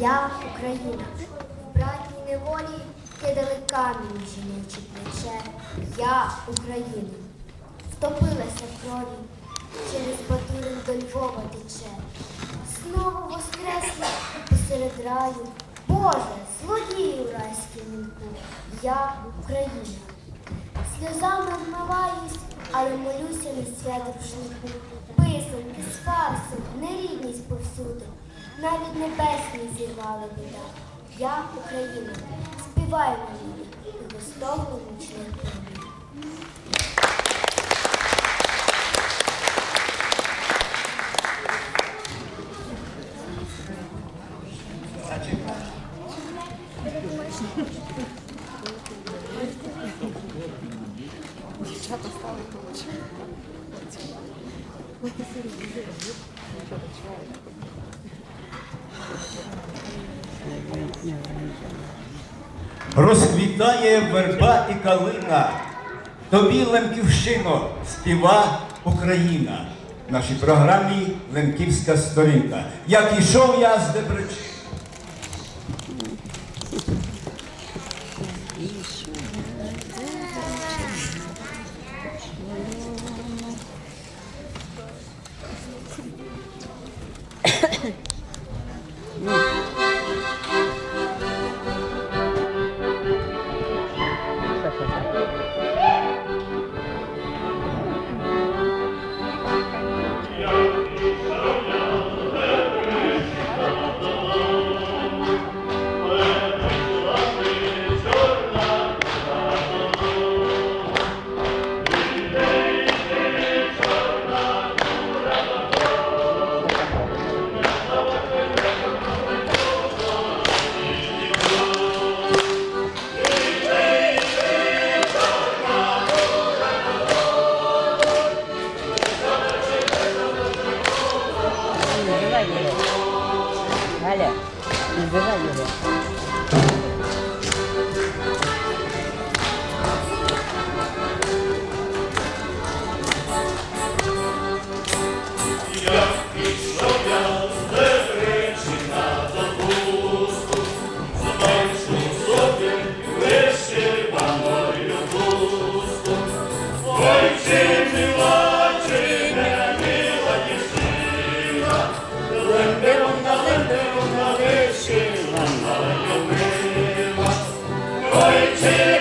Я Україна. В братній неволі кидали камінь жіночі плече. Я Україна. Втопилася в крові, через Батурин до Львова тече. Знову воскресла посеред раю. Боже, злодію райський вінку. Я Україна. Сльозами вмиваюсь, але молюся на свято рушнику. Писанки з фарсом, нерідність повсюди. Навіть небесні зірвала біда. Я Україна, співаю мені і достойно нічних крові. Розквітає верба і калина, тобі, Лемківщино, співа Україна. В нашій програмі Лемківська сторінка. Як ішов я з Hele. Bizde de geliyor. Till